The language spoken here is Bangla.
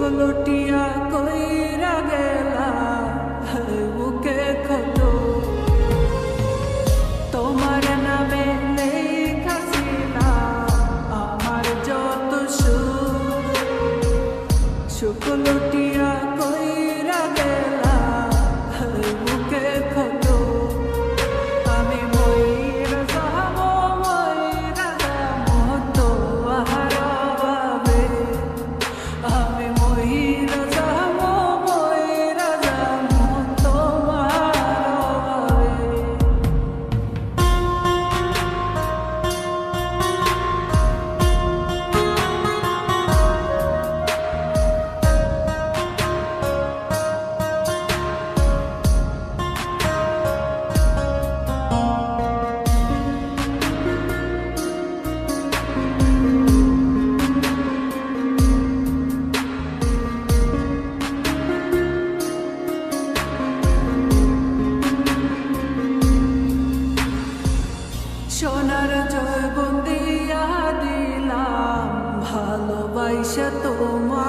শুকলটিয়া কইরা গেলা বুকে ক্ষত তোমার নামে লেখা ছিল আমার যত সুখ শুকলটিয়া তোমার